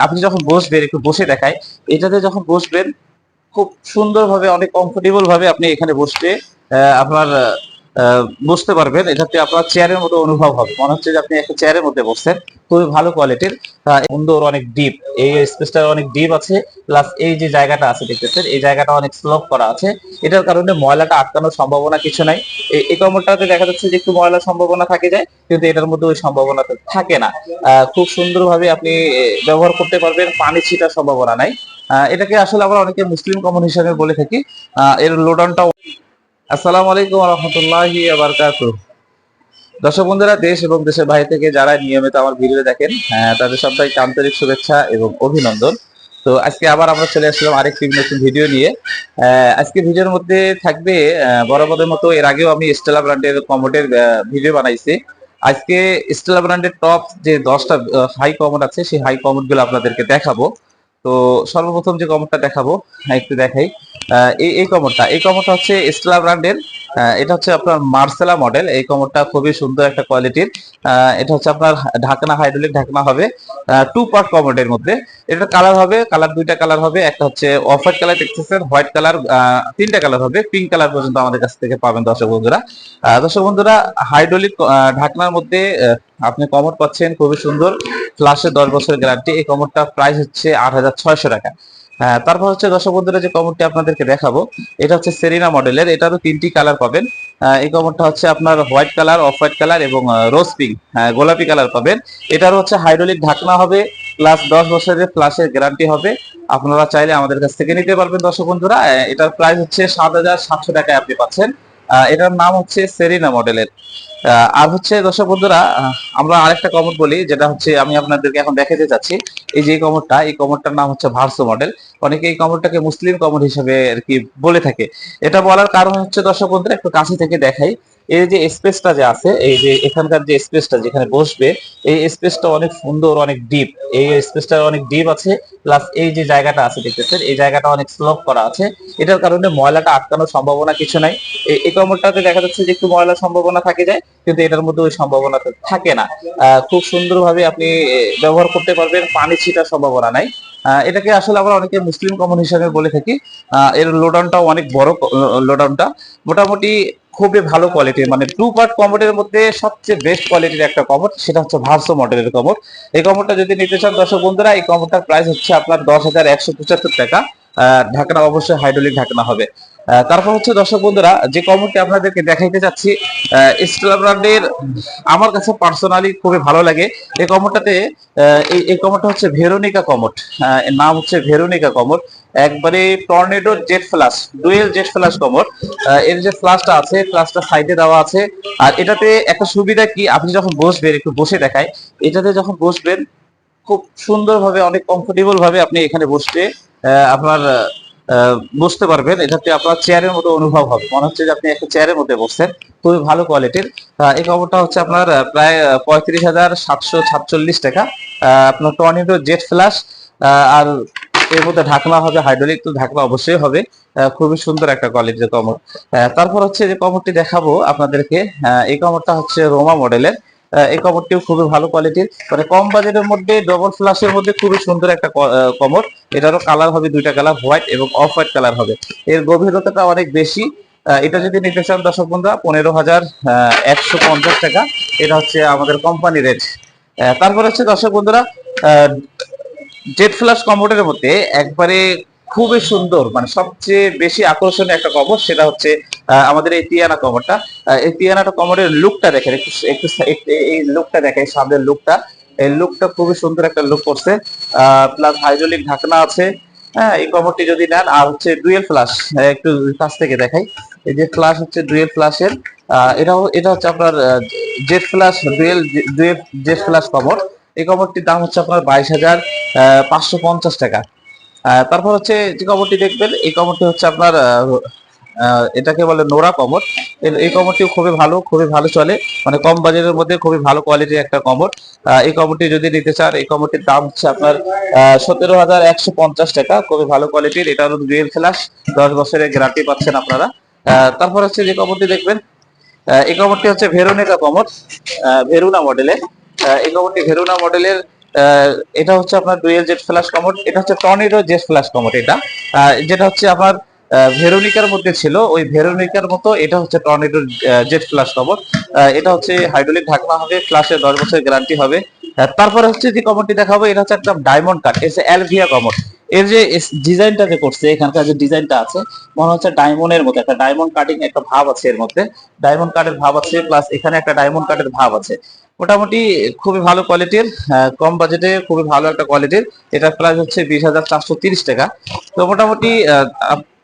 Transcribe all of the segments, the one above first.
আপনি যখন বসবেন, একটু বসে দেখায় এটাতে যখন বসবেন, খুব সুন্দরভাবে, অনেক কমফোর্টেবল ভাবে আপনি এখানে বসতে আপনার বসতে পারবেন এটাতে আপনার চেয়ারের মতো অনুভব হবে। মনে হচ্ছে যে আপনি একটা চেয়ারের মধ্যে বসছেন, খুবই ভালো কোয়ালিটির সুন্দর অনেক ডিপ এই স্পেসটা অনেক ডিপ আছে প্লাস এই যে জায়গাটা আছে, দেখতেছেন, এই জায়গাটা অনেক স্লোপ করা আছে। এটার কারণে ময়লাটা আটকানোর সম্ভাবনা কিছু নাই। এই- কমরটাতে দেখা যাচ্ছে যে একটু ময়লার সম্ভাবনা থাকে যায়, কিন্তু এটার মধ্যে ওই সম্ভাবনা থাকে না। খুব সুন্দরভাবে আপনি ব্যবহার করতে পারবেন, পানি ছিটার সম্ভাবনা নাই। এটাকে আসলে আমরা অনেকে মুসলিম কমন হিসাবে বলে থাকি। এর লোডনটা আসসালামু আলাইকুম রহমতুল্লাহি দর্শক বন্ধুরা দেশ এবং দেশের বাইরে থেকে যারা নিয়মিত আমার ভিডিও দেখেন আহ, তাদের সবাইকে আন্তরিক শুভেচ্ছা এবং অভিনন্দন। তো আজকে আবার আমরা চলে আসলাম আরেকটি নতুন ভিডিও নিয়ে। আজকে ভিডিওর মধ্যে থাকবে বরাবরের মতো এর আগেও আমি স্টেলা ব্র্যান্ডের কমোডের ভিডিও বানাইছি। আজকে স্টেলা ব্র্যান্ডের টপ যে দশটা হাই কমোড আছে সেই হাই কমোডগুলো আপনাদেরকে দেখাবো। তো সর্বপ্রথম যে কমরটা দেখাবো হ্যাঁ, একটু দেখাই। এই এই কমোডটা এই কমরটা হচ্ছে স্টেলা ব্র্যান্ডের এটা হচ্ছে আপনার মার্সেলা মডেল এই কমোডটা খুবই সুন্দর একটা কোয়ালিটির এটা হচ্ছে আপনার ঢাকনা হাইড্রোলিক ঢাকনা হবে টু পার্ট কমোডের মধ্যে। এটা কালার হবে কালার দুইটা কালার হবে একটা হচ্ছে অফ হোয়াইট কালার দেখতেছেন হোয়াইট কালার তিনটা কালার হবে পিঙ্ক কালার পর্যন্ত আমাদের কাছ থেকে পাবেন দর্শক বন্ধুরা। দর্শক বন্ধুরা হাইড্রোলিক ঢাকনার মধ্যে আপনি কমোড পাচ্ছেন খুবই সুন্দর। ফ্লাশে দশ বছরের গ্যারান্টি এই কমোডটা প্রাইস হচ্ছে আট হাজার ছয়শো টাকা। হ্যাঁ, তারপর হচ্ছে দর্শক বন্ধুরা যে কমোডটি আপনাদেরকে দেখাবো এটা হচ্ছে সেরিনা মডেলের এটারও তিনটি কালার পাবেন। এই কমোডটা হচ্ছে আপনার white colour off white colour এবং রোজ পিঙ্ক গোলাপি কালার পাবেন। এটার হচ্ছে হাইড্রোলিক ঢাকনা হবে প্লাস দশ বছরের ফ্লাশের গ্যারান্টি হবে। আপনারা চাইলে আমাদের কাছ থেকে নিতে পারবেন দর্শক বন্ধুরা। এটার প্রাইস হচ্ছে সাত হাজার সাতশো টাকায় আপনি পাচ্ছেন। এটার নাম হচ্ছে সেরিনা মডেলের। আর হচ্ছে দর্শক বন্ধুরা আমরা আরেকটা কমর বলি, যেটা হচ্ছে আমি আপনাদেরকে এখন দেখাতে চাচ্ছি। এই যে কমরটা এই কমরটার নাম হচ্ছে ভার্সো মডেল। অনেকে এই কমরটাকে মুসলিম কমর হিসেবে আর কি বলে থাকে। এটা বলার কারণ হচ্ছে দর্শক বন্ধুরা, একটু কাছে থেকে দেখাই। এই যে স্পেসটা যে আছে, এই যে এখানকার যে স্পেসটা যেখানে বসবে, এই স্পেসটা অনেক সুন্দর, অনেক ডিপ এই স্পেসটা অনেক ডিপ আছে প্লাস এই যে জায়গাটা আছে, দেখতেছেন, এই জায়গাটা অনেক স্লোপ করা আছে। এটার কারণে ময়লাটা আটকানোর সম্ভাবনা কিছু নাই। এই- কমরটাতে দেখা যাচ্ছে যে একটু ময়লার সম্ভাবনা থাকে যায়, কিন্তু এটার মধ্যে ওই সম্ভাবনা থাকে না। খুব সুন্দরভাবে আপনি ব্যবহার করতে পারবেন, পানি ছিটার সম্ভাবনা নাই। এটাকে আসলে আমরা অনেকে মুসলিম কমন হিসাবে বলে থাকি। এর লোডাউনটাও অনেক বড় লোডাউনটা মোটামুটি খুবই ভালো কোয়ালিটির মানে টু পার্ট কমোডের মধ্যে সবচেয়ে বেস্ট কোয়ালিটির একটা কমোড সেটা হচ্ছে ভার্সো মডেলের কমোড এই কমোডটা যদি নিতে চান, দর্শক বন্ধুরা, এই কমোডটার প্রাইস হচ্ছে আপনার দশ হাজার একশো পঁচাত্তর টাকা। ঢাকনা অবশ্যই হাইড্রোলিক ঢাকনা হবে। তারপর হচ্ছে দর্শক বন্ধুরা যে কমোডটি আপনাদেরকে দেখাইতে চাচ্ছি স্টেলা ব্র্যান্ডের আমার কাছে পার্সোনালি খুবই ভালো লাগে। এই কমোডটাতে আহ, এই এই কমোডটা হচ্ছে ভেরোনিকা এর নাম হচ্ছে ভেরোনিকা কমোড একবারে tornado jet flush dual jet flush commode এর যে ফ্লাশটা আছে ফ্লাশটা সাইডে দেওয়া আছে। আর এটাতে একটা সুবিধা কি আপনি যখন বসবেন একটু বসে দেখায় এটাতে যখন বসবেন খুব সুন্দরভাবে অনেক কমফোর্টেবল ভাবে আপনি এখানে বসতে আপনার বসতে পারবেন এটাতে আপনার চেয়ারের মতো অনুভব হবে। মনে হচ্ছে যে আপনি একটা চেয়ারের মধ্যে বসছেন, খুবই ভালো কোয়ালিটির এই কভারটা হচ্ছে আপনার প্রায় পঁয়ত্রিশ হাজার সাতশো সাতচল্লিশ টাকা। আপনার টর্নেডো জেট ফ্ল্যাশ আর এর মধ্যে ঢাকনা হবে হাইড্রোলিক তো ঢাকনা অবশ্যই হবে। খুবই সুন্দর একটা কোয়ালিটির কমর। তারপর হচ্ছে যে কমরটি দেখাবো আপনাদেরকে। এই কমরটা হচ্ছে রোমা মডেলের এই কমরটিও খুবই ভালো কোয়ালিটির মানে কম বাজেটের মধ্যে ডবল ফ্ল্যাশের মধ্যে খুবই সুন্দর একটা কমর। এটারও কালার হবে দুইটা কালার হোয়াইট এবং অফ হোয়াইট কালার হবে। এর গভীরতাটা অনেক বেশি। এটা যদি নিতে চান দর্শক বন্ধুরা, পনেরো হাজার একশো পঞ্চাশ টাকা। এটা হচ্ছে আমাদের কোম্পানি রেট তারপর হচ্ছে দর্শক বন্ধুরা জেট ফ্ল্যাশ কমোডের মধ্যে একবারে খুবই সুন্দর মানে সবচেয়ে বেশি আকর্ষণীয় একটা কমর, সেটা হচ্ছে আমাদের এই তিয়ানা কমরটা এই তিয়ানাটা কমরের লুকটা দেখেন, একটু একটু এই লুকটা দেখেন সামনের লুকটা এই লুকটা খুবই সুন্দর একটা লুক করছে। প্লাস হাইড্রোলিক ঢাকনা আছে। হ্যাঁ এই কমরটি যদি নেন, আর হচ্ছে ডুয়েল ফ্লাশ একটু কাছ থেকে দেখাই। এই যে ফ্লাশ হচ্ছে ডুয়েল ফ্লাশের এটাও, এটা হচ্ছে আপনার jet flush dual dual jet flush commode এই কমরটির দাম হচ্ছে আপনার বাইশ হাজার পাঁচশো পঞ্চাশ টাকা। তারপর হচ্ছে যে কমরটি দেখবেন, এই কমরটি হচ্ছে আপনার এটাকে বলে নোরা কমর এই- কমরটিও খুবই ভালো খুবই ভালো চলে। মানে কম বাজেটের মধ্যে খুবই ভালো কোয়ালিটির একটা কমর এই কমরটি যদি নিতে চান, এই কমরটির দাম হচ্ছে আপনার সতেরো হাজার একশো পঞ্চাশ টাকা। খুবই ভালো কোয়ালিটির এটা হলো ডুয়েল ফ্ল্যাশ দশ বছরের গ্যারান্টি পাচ্ছেন আপনারা। তারপর হচ্ছে যে কমরটি দেখবেন এই কমরটি হচ্ছে ভেরোনিকা কমর ভেরুনা মডেলের এই কমরটি ভেরুনা মডেলের এটা হচ্ছে আপনার ডুয়েল জেট ফ্ল্যাশ কমোড। এটা হচ্ছে টর্নেডো জেট ফ্ল্যাশ কমোড এটা। যেটা হচ্ছে আপনার ভেরোনিকার মধ্যে ছিল। ওই ভেরোনিকার মতো এটা হচ্ছে টর্নেডো জেট ফ্ল্যাশ কমোড এটা হচ্ছে হাইড্রোলিক ঢাকনা হবে ফ্ল্যাশে দশ বছরের গ্যারান্টি হবে। তারপরে হচ্ছে যে কমোডটি দেখাবো, এটা হচ্ছে একটা ডায়মন্ড কাট এসে অ্যালভিয়া কমোড এর যে ডিজাইনটা যে করছে, এখানকার যে ডিজাইনটা আছে, মনে হচ্ছে ডায়মন্ডের মতো, একটা ডায়মন্ড কাটিং একটা ভাব আছে এর মধ্যে। ডায়মন্ড কাটের ভাব আছে প্লাস এখানে একটা ডায়মন্ড কাটের ভাব আছে। মোটামুটি খুবই ভালো কোয়ালিটির কম বাজেটে খুবই ভালো একটা কোয়ালিটির এটার প্রাইস হচ্ছে বিশ হাজার চারশো তিরিশ টাকা। তো মোটামুটি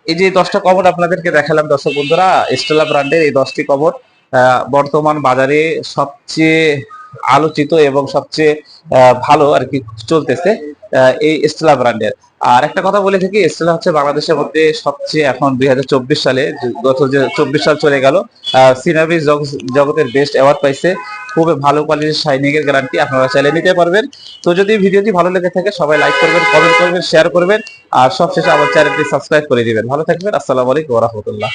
এই যে দশটা কবর আপনাদেরকে দেখালাম, দর্শক বন্ধুরা স্টেলা ব্র্যান্ডের এই দশটি কবর বর্তমান বাজারে সবচেয়ে আলোচিত এবং সবচেয়ে ভালো আর কি চলতেছে। এই স্টেলা ব্র্যান্ডের আর একটা কথা বলে থাকি স্টেলা হচ্ছে বাংলাদেশের মধ্যে সবচেয়ে এখন দুই সালে গত যে চব্বিশ সাল চলে গেল সিনারি জগতের বেস্ট অ্যাওয়ার্ড পাইছে। খুবই ভালো কোয়ালিটির শাইনিং এর গ্যারান্টি আপনারা চাইলে নিতে পারবেন। তো যদি ভিডিওটি ভালো লেগে থাকে, সবাই লাইক করবেন কমেন্ট করবেন শেয়ার করবেন, আর সবশেষে আমার চ্যানেলটি সাবস্ক্রাইব করে দিবেন। ভালো থাকবেন, আসসালামু আলাইকুম রাহমাতুল্লাহ।